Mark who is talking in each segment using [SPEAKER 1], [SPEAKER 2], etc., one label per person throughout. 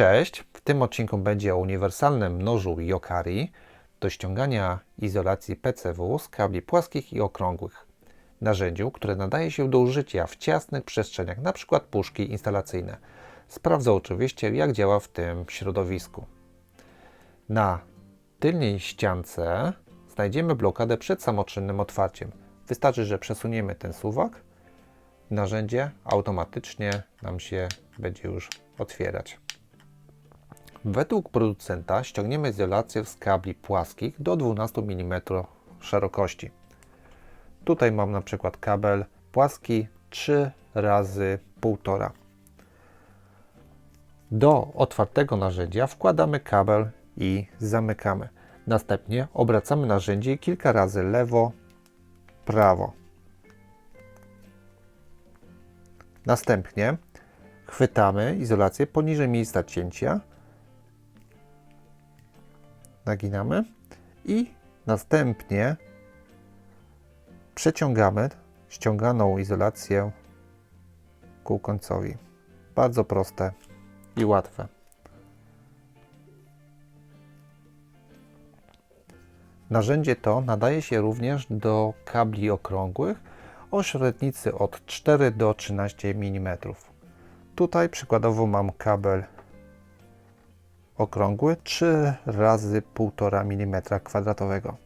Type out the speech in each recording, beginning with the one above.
[SPEAKER 1] Cześć! W tym odcinku będzie o uniwersalnym nożu Yokari do ściągania izolacji PCW z kabli płaskich i okrągłych. Narzędziu, które nadaje się do użycia w ciasnych przestrzeniach, np. puszki instalacyjne. Sprawdzę oczywiście, jak działa w tym środowisku. Na tylnej ściance znajdziemy blokadę przed samoczynnym otwarciem. Wystarczy, że przesuniemy ten suwak narzędzie automatycznie nam się będzie już otwierać. Według producenta ściągniemy izolację z kabli płaskich do 12 mm szerokości. Tutaj mam na przykład kabel płaski 3 razy 1,5. Do otwartego narzędzia wkładamy kabel i zamykamy. Następnie obracamy narzędzie kilka razy lewo, prawo. Następnie chwytamy izolację poniżej miejsca cięcia, naginamy i następnie przeciągamy ściąganą izolację ku końcowi. Bardzo proste i łatwe. Narzędzie to nadaje się również do kabli okrągłych o średnicy od 4 do 13 mm. Tutaj przykładowo mam kabel okrągły 3 razy 1,5 mm kwadratowego.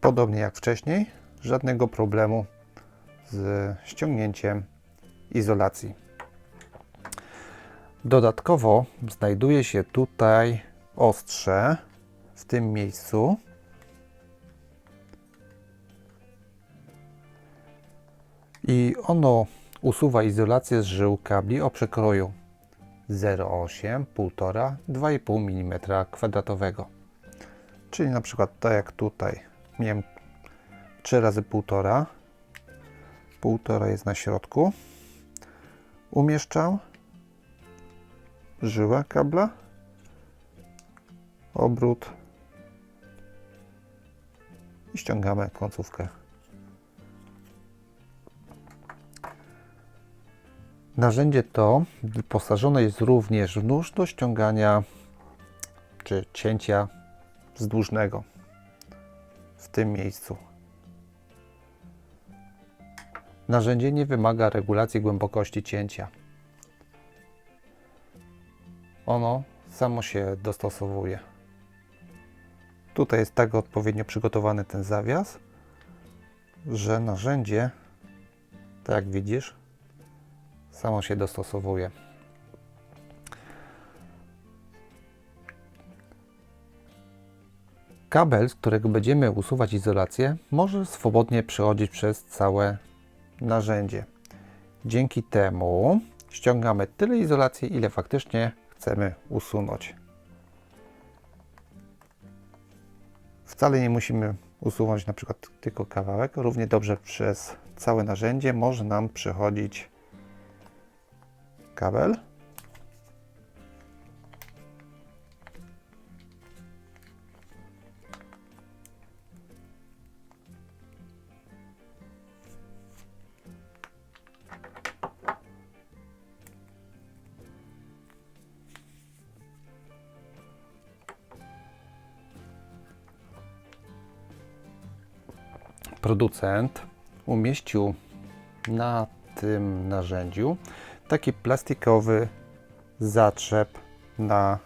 [SPEAKER 1] Podobnie jak wcześniej, żadnego problemu z ściągnięciem izolacji. Dodatkowo znajduje się tutaj ostrze w tym miejscu. I ono usuwa izolację z żył kabli o przekroju 0,8, 1,5, 2,5 mm kwadratowego. Czyli na przykład tak jak tutaj miałem 3 razy 1,5, 1,5 jest na środku. Umieszczam żyła kabla, obrót i ściągamy końcówkę. Narzędzie to wyposażone jest również w nóż do ściągania czy cięcia wzdłużnego w tym miejscu. Narzędzie nie wymaga regulacji głębokości cięcia ono samo się dostosowuje. Tutaj jest tak odpowiednio przygotowany ten zawias, że narzędzie, tak jak widzisz, samo się dostosowuje. Kabel, z którego będziemy usuwać izolację, może swobodnie przechodzić przez całe narzędzie. Dzięki temu ściągamy tyle izolacji, ile faktycznie chcemy usunąć. Wcale nie musimy usunąć na przykład tylko kawałek. Równie dobrze przez całe narzędzie może nam przechodzić kabel. producent umieścił na tym narzędziu taki plastikowy zatrzep na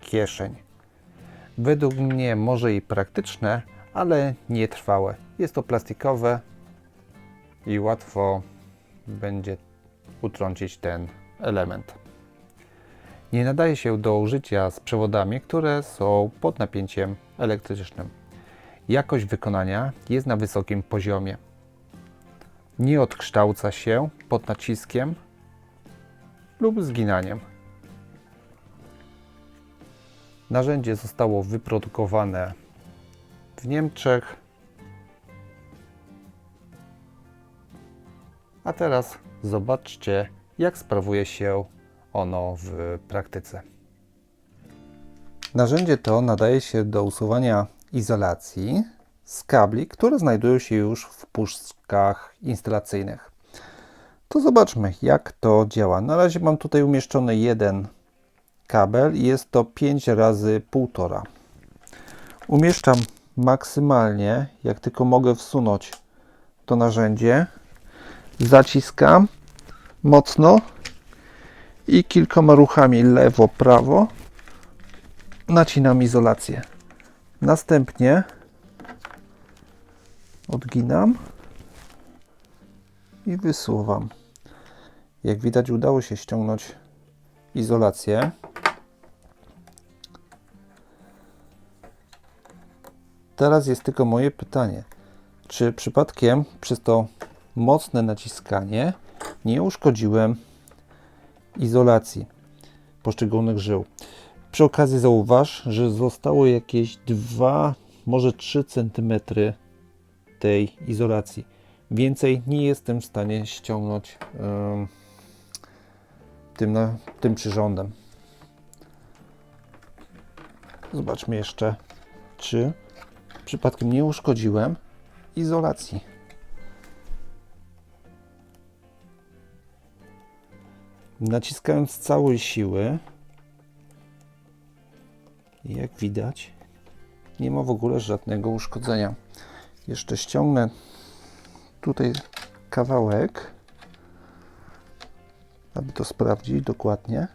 [SPEAKER 1] kieszeń. Według mnie może i praktyczne, ale nietrwałe. Jest to plastikowe i łatwo będzie utrącić ten element. Nie nadaje się do użycia z przewodami, które są pod napięciem elektrycznym. Jakość wykonania jest na wysokim poziomie. Nie odkształca się pod naciskiem lub zginaniem. Narzędzie zostało wyprodukowane w Niemczech. A teraz zobaczcie, jak sprawuje się ono w praktyce. Narzędzie to nadaje się do usuwania izolacji z kabli, które znajdują się już w puszkach instalacyjnych. To zobaczmy, jak to działa. Na razie mam tutaj umieszczony jeden kabel i jest to 5 razy 1,5. Umieszczam maksymalnie, jak tylko mogę wsunąć to narzędzie. Zaciskam mocno i kilkoma ruchami lewo, prawo nacinam izolację. Następnie odginam i wysuwam. Jak widać udało się ściągnąć izolację. Teraz jest tylko moje pytanie, czy przypadkiem przez to mocne naciskanie nie uszkodziłem izolacji poszczególnych żył. Przy okazji zauważ, że zostało jakieś 2, może 3 cm tej izolacji. Więcej nie jestem w stanie ściągnąć ym, tym, na, tym przyrządem. Zobaczmy jeszcze, czy przypadkiem nie uszkodziłem izolacji. Naciskając z całej siły, jak widać, nie ma w ogóle żadnego uszkodzenia. Jeszcze ściągnę tutaj kawałek, aby to sprawdzić dokładnie.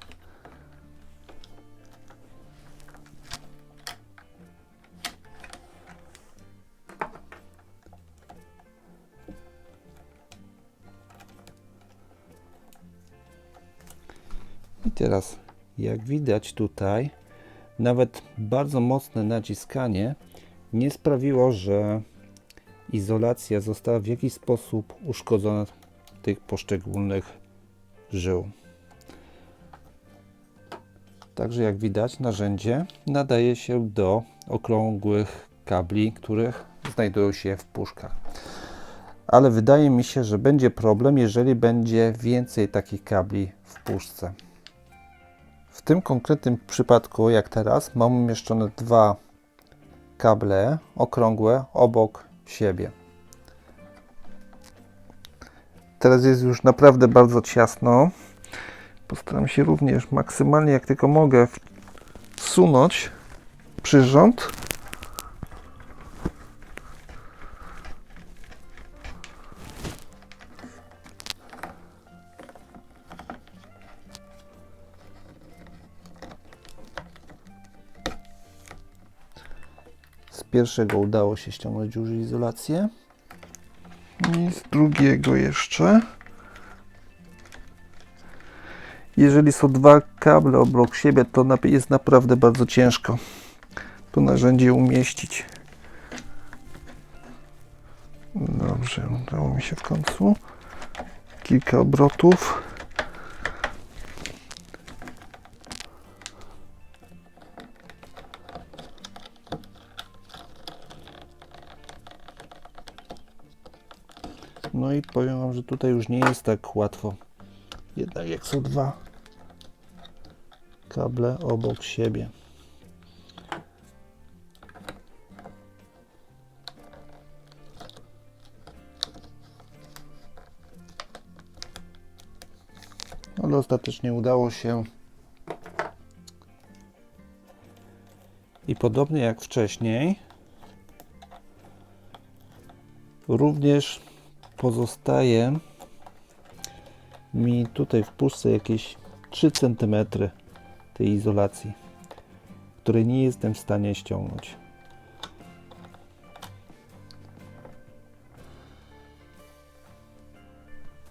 [SPEAKER 1] I teraz, jak widać tutaj, nawet bardzo mocne naciskanie nie sprawiło, że izolacja została w jakiś sposób uszkodzona tych poszczególnych żył. Także jak widać narzędzie nadaje się do okrągłych kabli, których znajdują się w puszkach. Ale wydaje mi się, że będzie problem, jeżeli będzie więcej takich kabli w puszce. W tym konkretnym przypadku, jak teraz, mam umieszczone dwa kable okrągłe obok siebie. Teraz jest już naprawdę bardzo ciasno. Postaram się również maksymalnie jak tylko mogę wsunąć przyrząd. Pierwszego udało się ściągnąć już izolację. I z drugiego jeszcze. Jeżeli są dwa kable obok siebie, to jest naprawdę bardzo ciężko to narzędzie umieścić. Dobrze, udało mi się w końcu. Kilka obrotów. Powiem Wam, że tutaj już nie jest tak łatwo. Jednak jak są dwa kable obok siebie. Ale ostatecznie udało się. I podobnie jak wcześniej, również pozostaje mi tutaj w puszce jakieś 3 cm tej izolacji, której nie jestem w stanie ściągnąć.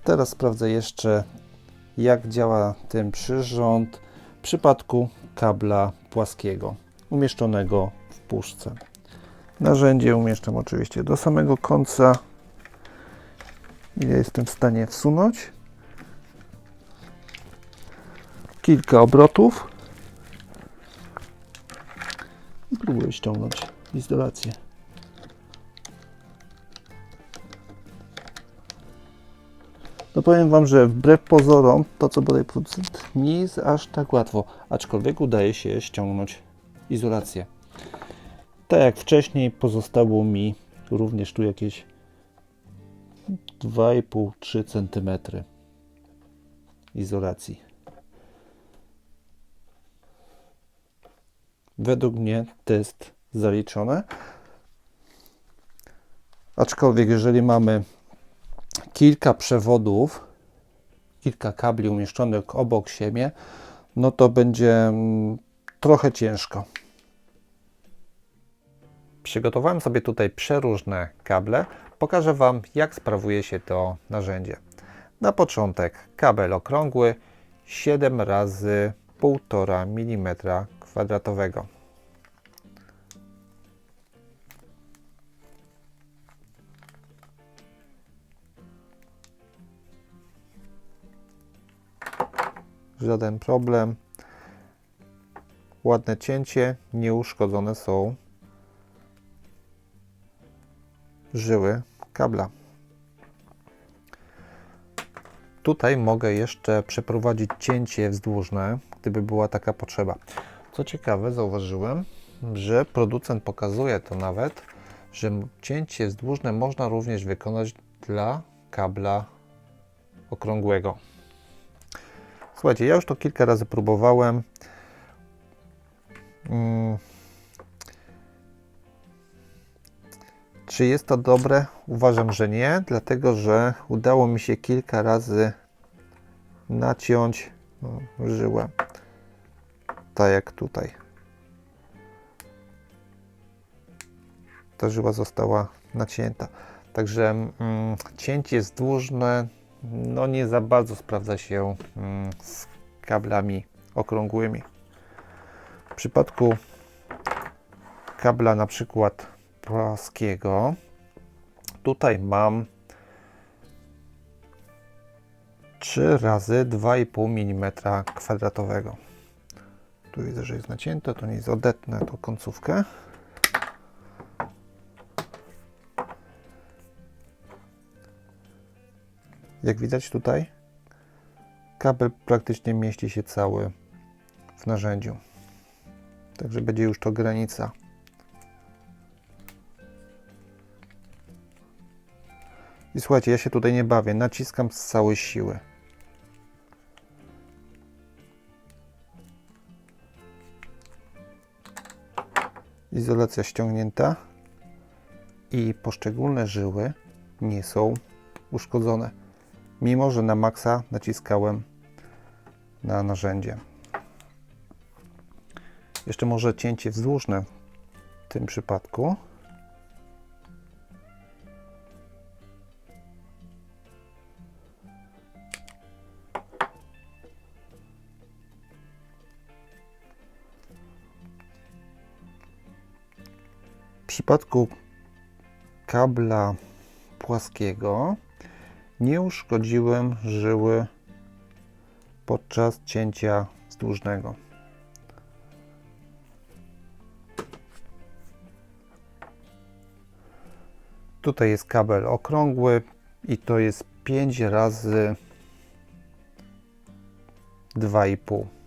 [SPEAKER 1] Teraz sprawdzę jeszcze, jak działa ten przyrząd w przypadku kabla płaskiego umieszczonego w puszce. Narzędzie umieszczam oczywiście do samego końca ile jestem w stanie wsunąć. Kilka obrotów i próbuję ściągnąć izolację. No powiem Wam, że wbrew pozorom to co bodaj producent nie jest aż tak łatwo, aczkolwiek udaje się ściągnąć izolację. Tak jak wcześniej pozostało mi również tu jakieś 2,5-3 cm izolacji. Według mnie test zaliczony. Aczkolwiek jeżeli mamy kilka przewodów, kilka kabli umieszczonych obok siebie, no to będzie mm, trochę ciężko. Przygotowałem sobie tutaj przeróżne kable. Pokażę Wam, jak sprawuje się to narzędzie. Na początek kabel okrągły 7 razy 1,5 mm kwadratowego. Żaden problem. Ładne cięcie, nieuszkodzone są żyły kabla. Tutaj mogę jeszcze przeprowadzić cięcie wzdłużne, gdyby była taka potrzeba. Co ciekawe, zauważyłem, że producent pokazuje to nawet, że cięcie wzdłużne można również wykonać dla kabla okrągłego. Słuchajcie, ja już to kilka razy próbowałem. Mm. Czy jest to dobre? Uważam, że nie, dlatego że udało mi się kilka razy naciąć no, żyłę. Tak jak tutaj. Ta żyła została nacięta. Także mm, cięcie wzdłużne no nie za bardzo sprawdza się mm, z kablami okrągłymi. W przypadku kabla na przykład płaskiego tutaj mam 3 razy 2,5 mm kwadratowego. Tu widzę, że jest nacięte, to nie jest odetnę tą końcówkę. Jak widać tutaj, kabel praktycznie mieści się cały w narzędziu. Także będzie już to granica. I słuchajcie, ja się tutaj nie bawię, naciskam z całej siły. Izolacja ściągnięta i poszczególne żyły nie są uszkodzone mimo że na maksa naciskałem na narzędzie. Jeszcze może cięcie wzdłużne w tym przypadku. Przypadku kabla płaskiego nie uszkodziłem żyły podczas cięcia wzdłużnego. Tutaj jest kabel okrągły i to jest 5 razy 2,5.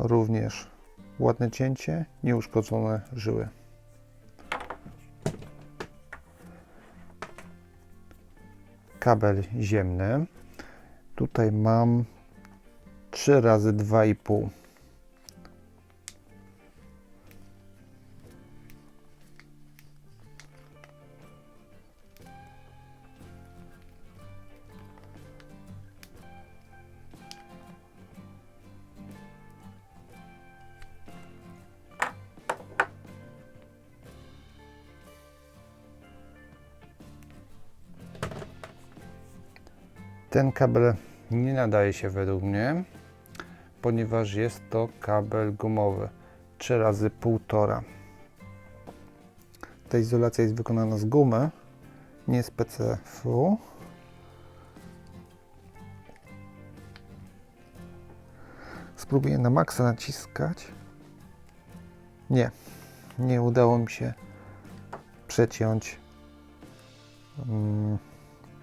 [SPEAKER 1] Również ładne cięcie, nieuszkodzone żyły. Kabel ziemny. Tutaj mam 3 razy 2,5. Ten kabel nie nadaje się według mnie, ponieważ jest to kabel gumowy 3 razy 1,5. Ta izolacja jest wykonana z gumy, nie z PCF-u. Spróbuję na maksa naciskać. Nie, nie udało mi się przeciąć mm,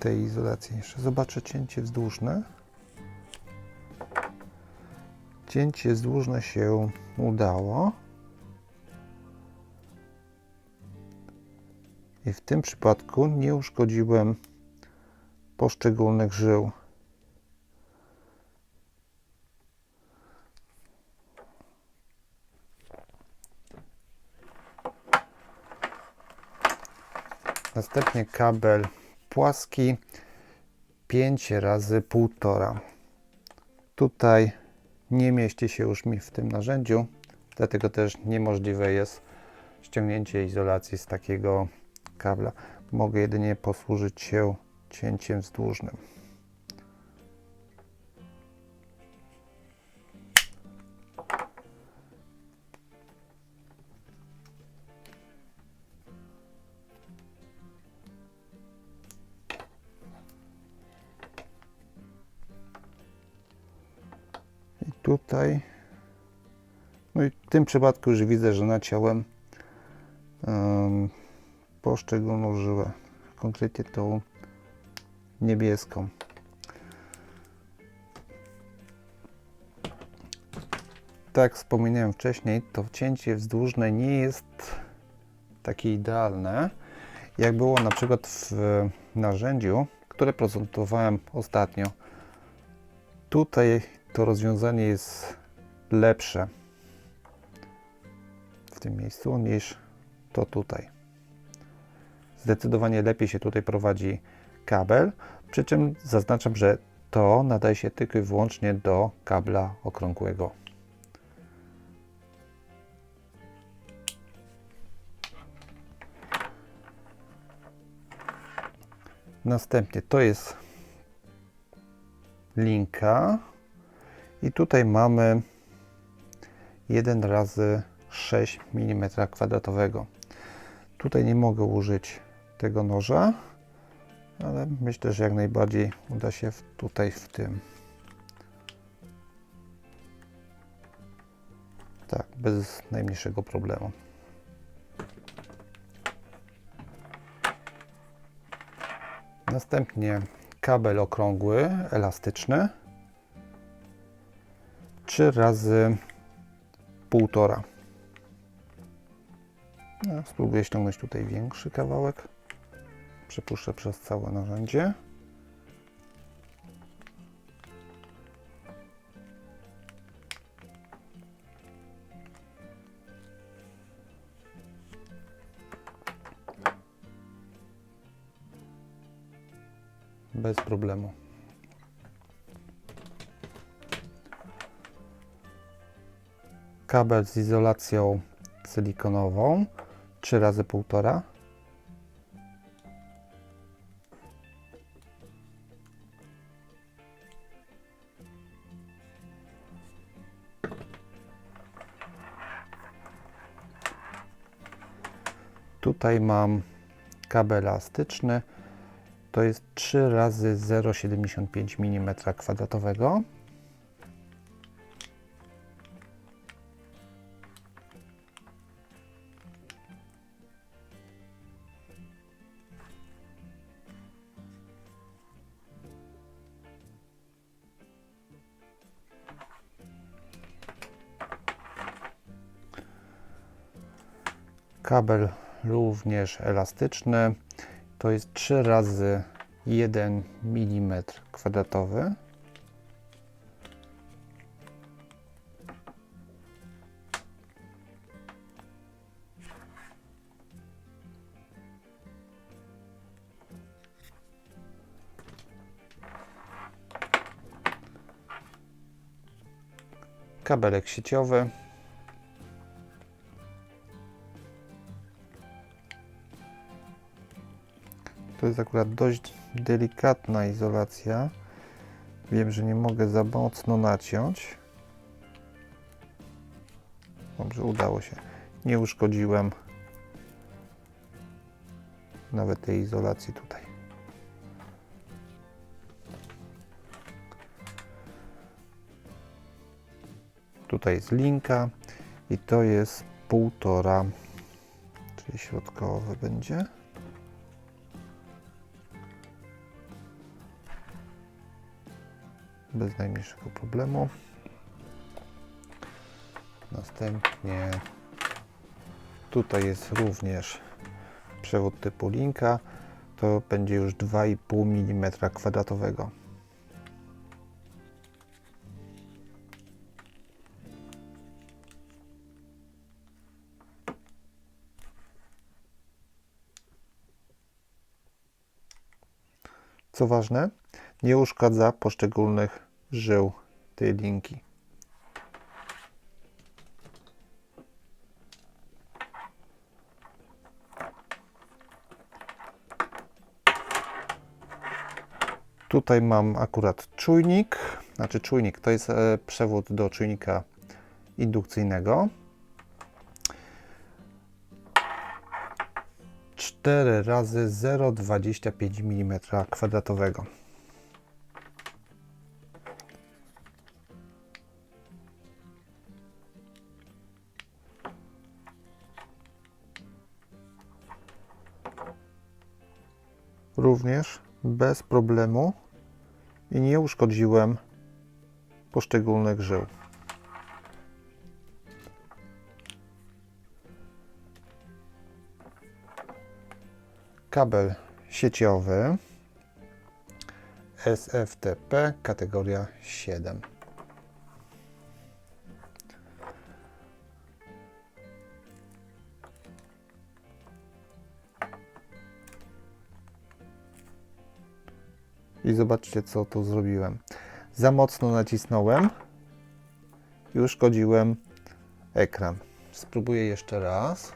[SPEAKER 1] tej izolacji. Jeszcze zobaczę cięcie wzdłużne. Cięcie wzdłużne się udało. I w tym przypadku nie uszkodziłem poszczególnych żył. Następnie kabel płaski 5 razy 1,5. Tutaj nie mieści się już mi w tym narzędziu, dlatego też niemożliwe jest ściągnięcie izolacji z takiego kabla. Mogę jedynie posłużyć się cięciem wzdłużnym. Tutaj, no i w tym przypadku już widzę, że naciąłem um, poszczególną żyłę, konkretnie tą niebieską. Tak wspominałem wcześniej, to cięcie wzdłużne nie jest takie idealne, jak było na przykład w narzędziu, które prezentowałem ostatnio. Tutaj to rozwiązanie jest lepsze w tym miejscu niż to tutaj. Zdecydowanie lepiej się tutaj prowadzi kabel, przy czym zaznaczam, że to nadaje się tylko i wyłącznie do kabla okrągłego. Następnie to jest linka i tutaj mamy 1 razy 6 mm kwadratowego. Tutaj nie mogę użyć tego noża, ale myślę, że jak najbardziej uda się tutaj w tym. Tak, bez najmniejszego problemu. Następnie kabel okrągły, elastyczny. 3 razy 1,5. No, spróbuję ściągnąć tutaj większy kawałek. Przepuszczę przez całe narzędzie. Bez problemu. Kabel z izolacją silikonową 3 razy 1,5. Tutaj mam kabel elastyczny. To jest 3 razy 0,75 mm kwadratowego. Kabel również elastyczny. To jest 3 razy 1 mm kwadratowy. Kabelek sieciowy. To jest akurat dość delikatna izolacja. Wiem, że nie mogę za mocno naciąć. Dobrze, udało się. Nie uszkodziłem nawet tej izolacji tutaj. Tutaj jest linka i to jest półtora, czyli środkowy będzie. Bez najmniejszego problemu. Następnie tutaj jest również przewód typu linka. To będzie już 2,5 mm kwadratowego. Co ważne, nie uszkadza poszczególnych żył tej linki. Tutaj mam akurat czujnik, znaczy czujnik to jest e, przewód do czujnika indukcyjnego. 4 razy 0,25 mm kwadratowego. Również bez problemu i nie uszkodziłem poszczególnych żył. kabel sieciowy SFTP kategoria 7. I zobaczcie, co tu zrobiłem. Za mocno nacisnąłem i uszkodziłem ekran. Spróbuję jeszcze raz,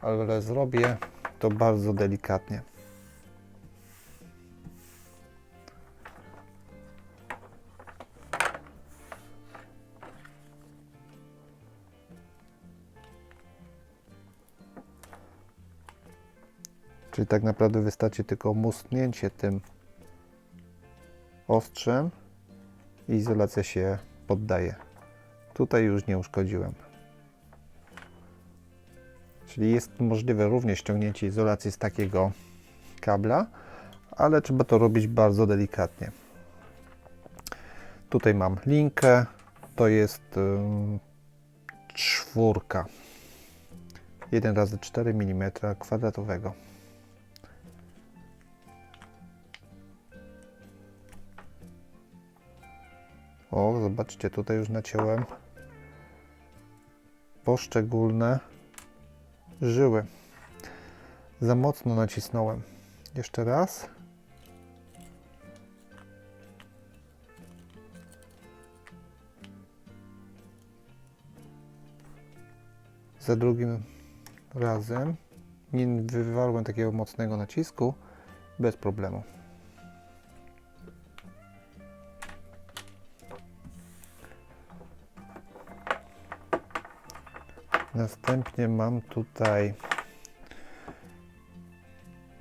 [SPEAKER 1] ale zrobię to bardzo delikatnie. Czyli tak naprawdę wystarczy tylko musnięcie tym ostrzem i izolacja się poddaje. Tutaj już nie uszkodziłem. Czyli jest możliwe również ściągnięcie izolacji z takiego kabla, ale trzeba to robić bardzo delikatnie. Tutaj mam linkę, to jest czwórka. 1 razy 4 mm kwadratowego. O, zobaczcie, tutaj już naciąłem poszczególne żyły. Za mocno nacisnąłem. Jeszcze raz. Za drugim razem nie wywarłem takiego mocnego nacisku bez problemu. Następnie mam tutaj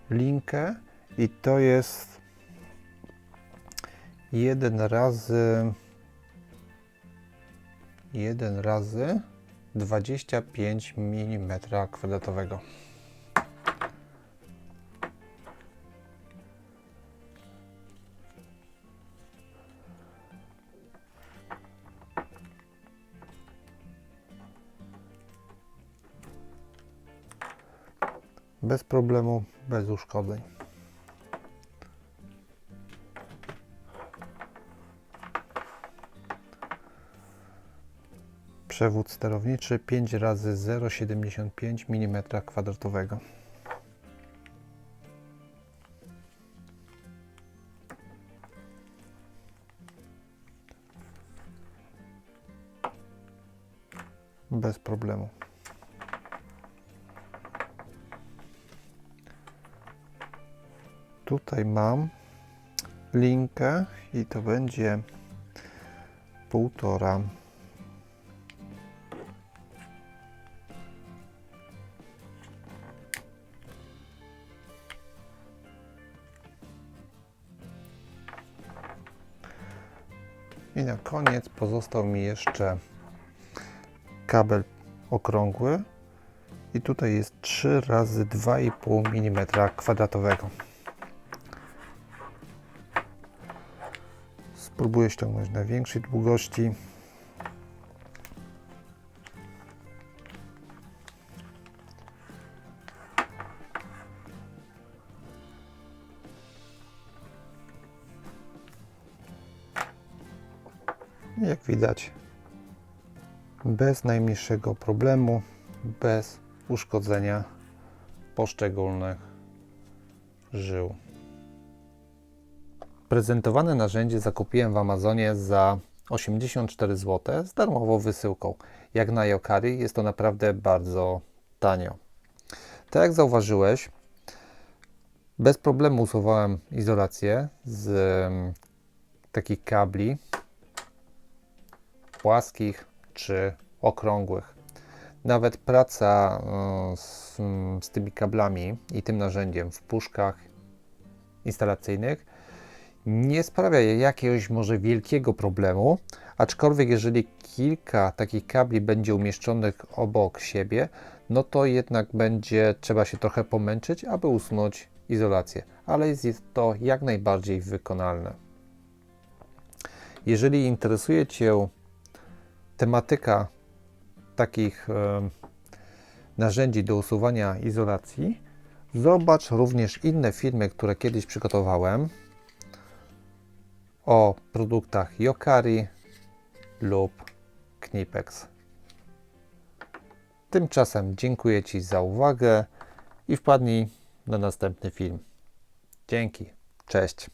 [SPEAKER 1] linkę i to jest 1 razy 1 razy 25 mm kwadratowego. Bez problemu, bez uszkodzeń. Przewód sterowniczy 5 razy 0,75 mm kwadratowego. Bez problemu. Tutaj mam linkę i to będzie półtora. I na koniec pozostał mi jeszcze kabel okrągły i tutaj jest 3 razy 2,5 mm kwadratowego. Spróbuję ściągnąć na większej długości. Jak widać, bez najmniejszego problemu, bez uszkodzenia poszczególnych żył. Prezentowane narzędzie zakupiłem w Amazonie za 84 zł z darmową wysyłką. Jak na Yokari jest to naprawdę bardzo tanio. Tak jak zauważyłeś, bez problemu usuwałem izolację z em, takich kabli płaskich czy okrągłych. Nawet praca e, z, z tymi kablami i tym narzędziem w puszkach instalacyjnych nie sprawia jakiegoś może wielkiego problemu, aczkolwiek jeżeli kilka takich kabli będzie umieszczonych obok siebie, no to jednak będzie trzeba się trochę pomęczyć, aby usunąć izolację, ale jest, to jak najbardziej wykonalne. Jeżeli interesuje Cię tematyka takich e, narzędzi do usuwania izolacji, zobacz również inne filmy, które kiedyś przygotowałem o produktach Yokari lub Knipex. Tymczasem dziękuję Ci za uwagę i wpadnij na następny film. Dzięki. Cześć.